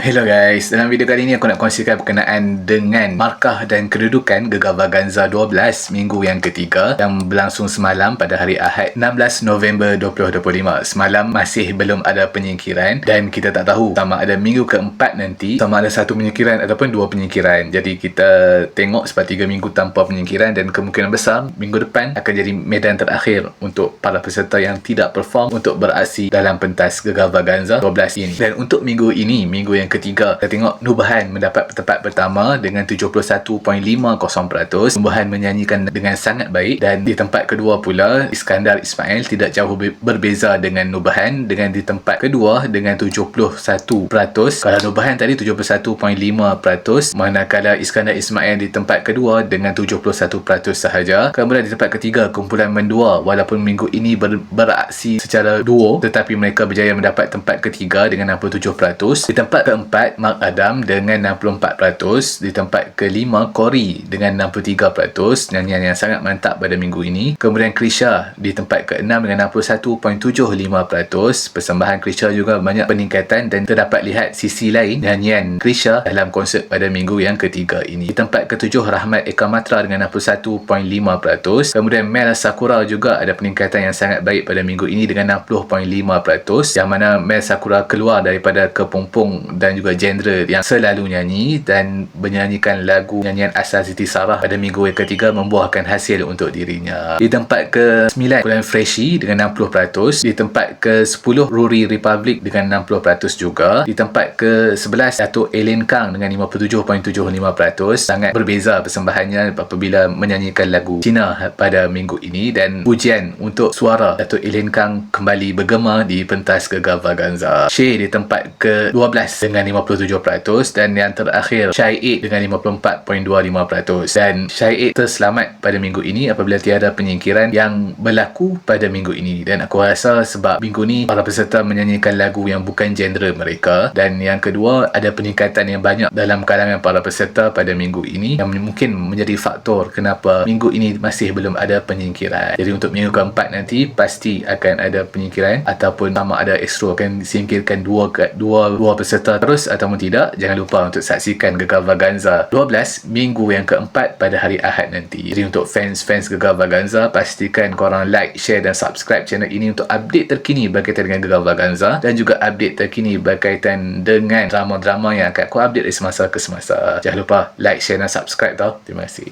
Hello guys, dalam video kali ini aku nak kongsikan berkenaan dengan markah dan kedudukan Gegar Vaganza 12 minggu yang ketiga yang berlangsung semalam pada hari Ahad 16 November 2025. Semalam masih belum ada penyingkiran dan kita tak tahu sama ada minggu keempat nanti sama ada satu penyingkiran ataupun dua penyingkiran. Jadi kita tengok sebab tiga minggu tanpa penyingkiran dan kemungkinan besar minggu depan akan jadi medan terakhir untuk para peserta yang tidak perform untuk beraksi dalam pentas Gegar Vaganza 12 ini. Dan untuk minggu ini, minggu yang ketiga kita tengok Nubahan mendapat tempat pertama dengan 71.50% Nubahan menyanyikan dengan sangat baik dan di tempat kedua pula Iskandar Ismail tidak jauh berbeza dengan Nubahan dengan di tempat kedua dengan 71% kalau Nubahan tadi 71.5% manakala Iskandar Ismail di tempat kedua dengan 71% sahaja. Kemudian di tempat ketiga kumpulan mendua walaupun minggu ini ber, beraksi secara duo tetapi mereka berjaya mendapat tempat ketiga dengan 67% di tempat ke keempat Mark Adam dengan 64%, di tempat kelima Corey dengan 63%, nyanyian yang sangat mantap pada minggu ini. Kemudian Krisha di tempat keenam dengan 61.75%, persembahan Krisha juga banyak peningkatan dan terdapat lihat sisi lain. Nyanyian Krisha dalam konsert pada minggu yang ketiga ini. Di tempat ketujuh Rahmat Eka Matra dengan 61.5%, kemudian Mel Sakura juga ada peningkatan yang sangat baik pada minggu ini dengan 60.5%, yang mana Mel Sakura keluar daripada kepompong dan dan juga genre yang selalu nyanyi dan menyanyikan lagu nyanyian asal Siti Sarah pada minggu yang ketiga membuahkan hasil untuk dirinya. Di tempat ke-9 Bulan Freshy dengan 60%, di tempat ke-10 Ruri Republic dengan 60% juga, di tempat ke-11 Datuk Ellen Kang dengan 57.75%, sangat berbeza persembahannya apabila menyanyikan lagu Cina pada minggu ini dan pujian untuk suara Datuk Ellen Kang kembali bergema di pentas Gegar Vaganza. Shay di tempat ke-12 dengan dengan 57% dan yang terakhir Syai 8 dengan 54.25% dan Syai 8 terselamat pada minggu ini apabila tiada penyingkiran yang berlaku pada minggu ini. Dan aku rasa sebab minggu ni para peserta menyanyikan lagu yang bukan genre mereka. Dan yang kedua ada peningkatan yang banyak dalam kalangan para peserta pada minggu ini yang mungkin menjadi faktor kenapa minggu ini masih belum ada penyingkiran. Jadi untuk minggu keempat nanti pasti akan ada penyingkiran ataupun sama ada extra akan disingkirkan dua dua dua peserta terus ataupun tidak, jangan lupa untuk saksikan Gegar Vaganza 12 minggu yang keempat pada hari Ahad nanti. Jadi untuk fans-fans Gegar Vaganza, pastikan korang like, share dan subscribe channel ini untuk update terkini berkaitan dengan Gegar Vaganza dan juga update terkini berkaitan dengan drama-drama yang akan aku update dari semasa ke semasa. Jangan lupa like, share dan subscribe tau. Terima kasih.